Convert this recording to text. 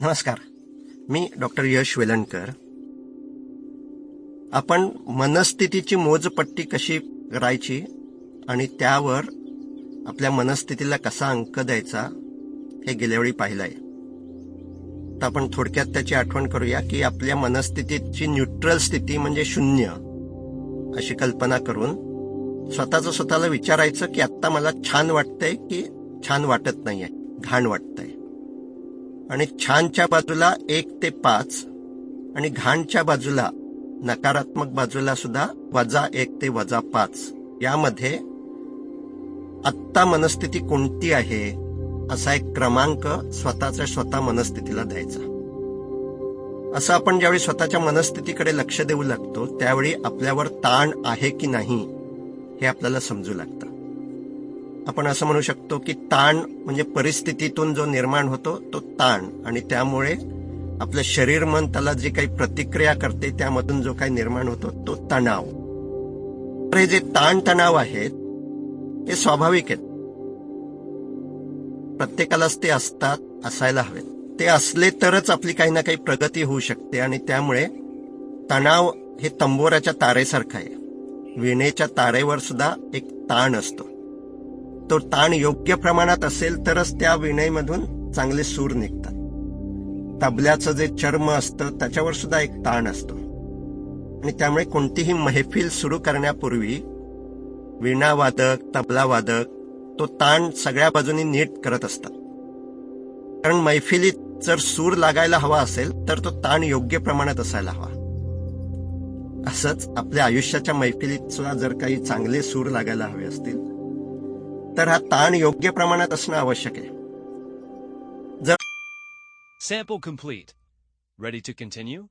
नमस्कार. मी डॉक्टर यश वेलणकर. आपण मनस्थितीची मोजपट्टी कशी करायची आणि त्यावर आपल्या मनस्थितीला कसा अंक द्यायचा हे गेल्यावेळी पाहिलं पाहिलंय. तर आपण थोडक्यात त्याची आठवण करूया की आपल्या मनस्थितीची न्यूट्रल स्थिती म्हणजे शून्य अशी कल्पना करून स्वतःच स्वतःला विचारायचं की आत्ता मला छान वाटतंय की छान वाटत नाहीये घाण वाटतंय. आणि छानच्या बाजूला एक ते पाच आणि घाणच्या बाजूला नकारात्मक बाजूला सुद्धा वजा एक ते वजा पाच. यामध्ये आत्ता मनस्थिती कोणती आहे असा एक क्रमांक स्वतःच्या स्वतः मनस्थितीला द्यायचा. असं आपण ज्यावेळी स्वतःच्या मनस्थितीकडे लक्ष देऊ लागतो त्यावेळी आपल्यावर ताण आहे की नाही हे आपल्याला समजू लागतं. आपण असं म्हणू शकतो की ताण म्हणजे परिस्थितीतून जो निर्माण होतो तो ताण. आणि त्यामुळे आपलं शरीर मन त्याला जी काही प्रतिक्रिया करते त्यामधून जो काही निर्माण होतो तो तणाव. तर हे जे ताणतणाव आहेत हे स्वाभाविक आहेत. प्रत्येकालाच ते असतात असायला हवेत. ते असले तरच आपली काही ना काही प्रगती होऊ शकते आणि त्यामुळे तणाव हे तंबोराच्या तारेसारखं आहे. विणेच्या तारेवर सुद्धा एक ताण असतो. तो ताण योग्य प्रमाणात असेल तरच त्या विणेमधून चांगले सूर निघतात. तबल्याचं जे चर्म असतं त्याच्यावर सुद्धा एक ताण असतो. आणि त्यामुळे कोणतीही महफिल सुरू करण्यापूर्वी वीणावादक तबलावादक तो ताण सगळ्या बाजूनी नीट करत असतात. कारण मैफिलीत जर सूर लागायला हवा असेल तर तो ताण योग्य प्रमाणात असायला हवा. असंच आपल्या आयुष्याच्या मैफिलीत सुद्धा जर काही चांगले सूर लागायला हवे असतील तर हा ताण योग्य प्रमाणात असणं आवश्यक आहे जर sample complete ready to continue